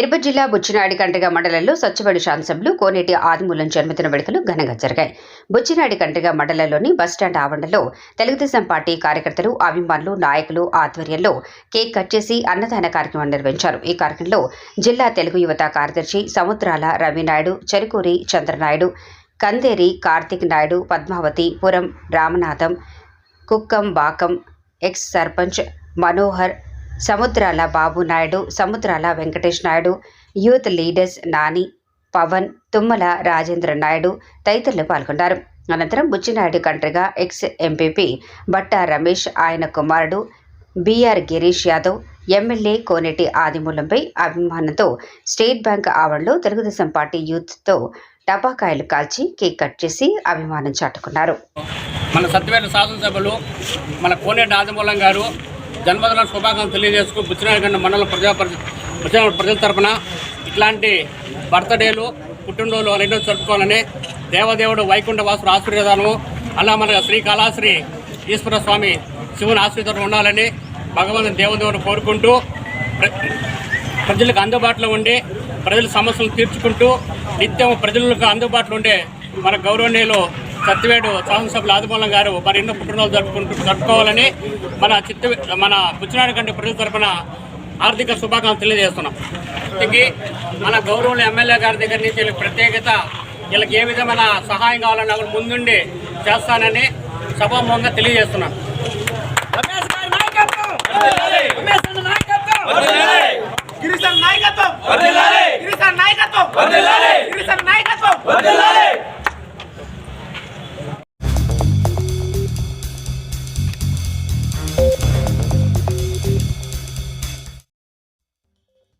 తిరుపతి జిల్లా బుచ్చినాడి కంటగా మండలంలో స్వచ్ఛబడి శాసనసభ్యులు కోనేటి ఆదిమూలం జన్మదిన వేడుకలు ఘనంగా జరిగాయి. బుచ్చినాడి కంటగా మండలంలోని బస్టాండ్ ఆవరణలో తెలుగుదేశం పార్టీ కార్యకర్తలు అభిమానులు నాయకులు ఆధ్వర్యంలో కేక్ కట్ చేసి అన్నదాన కార్యక్రమం నిర్వహించారు. ఈ కార్యక్రమంలో జిల్లా తెలుగు యువత కార్యదర్శి Samudrala Ravinaidu Cherukuri Chandranaidu Kanderi Karthik Naidu Padmavathipuram Ramanatham Kukkambakam ex sarpanch Manohar Samudrala Babu Naidu Samudrala Venkatesh Naidu youth leaders Nani Pawan Tummala Rajendra Naidu తదితరులు పాల్గొన్నారు. అనంతరం బుచ్చినాయుడు కంట్రిగా ఎక్స్ ఎంపీపీ బట్టా రమేష్ ఆయన కుమారుడు బీఆర్ గిరీష్ యాదవ్ ఎమ్మెల్యే కోనేటి ఆదిమూలంపై అభిమానంతో స్టేట్ బ్యాంక్ ఆవరణలో Telugu Desam party యూత్తో టపాకాయలు కాల్చి కేక్ కట్ చేసి అభిమానం చాటుకున్నారు. మన సత్యవేట శాసనసభలు మన కోనేటి ఆదిమూలం గారు జన్మదిన శుభాకాంక్షలు తెలియజేసుకు బుచ్చినాయకండ మండల ప్రజా ప్రజా ప్రజల తరపున ఇట్లాంటి బర్త్డేలు పుట్టినరోజులు రెండో జరుపుకోవాలని దేవదేవుడు వైకుంఠ వాసుడు ఆశీర్వాదాలు అలా మన శ్రీకాళాశ్రీ ఈశ్వర స్వామి శివుని ఆశీర్వాదం ఉండాలని భగవంతుని దేవదేవుడు కోరుకుంటూ ప్ర- ప్రజలకు అందుబాటులో ఉండి ప్రజల సమస్యలు తీర్చుకుంటూ నిత్యం ప్రజలకు అందుబాటులో ఉండే మన గౌరవనీయులు సత్తివేడు శాసనసభ్యులు ఆదిమూలం గారు మరి ఎన్నో పుట్టినరోజు జరుపుకుంటూ జరుపుకోవాలని మన చిత్త మన బుచ్చినాడు కంటే ప్రజల తరఫున ఆర్థిక శుభాకాంక్షలు తెలియజేస్తున్నాం. ఇంతకీ మన గౌరవం ఎమ్మెల్యే గారి దగ్గర నుంచి ప్రత్యేకత వీళ్ళకి ఏ విధమైన సహాయం కావాలన్నా కూడా ముందుండి చేస్తానని సభాముఖంగా తెలియజేస్తున్నాం. నాయకత్వం! నాయకత్వం! నాయకత్వం!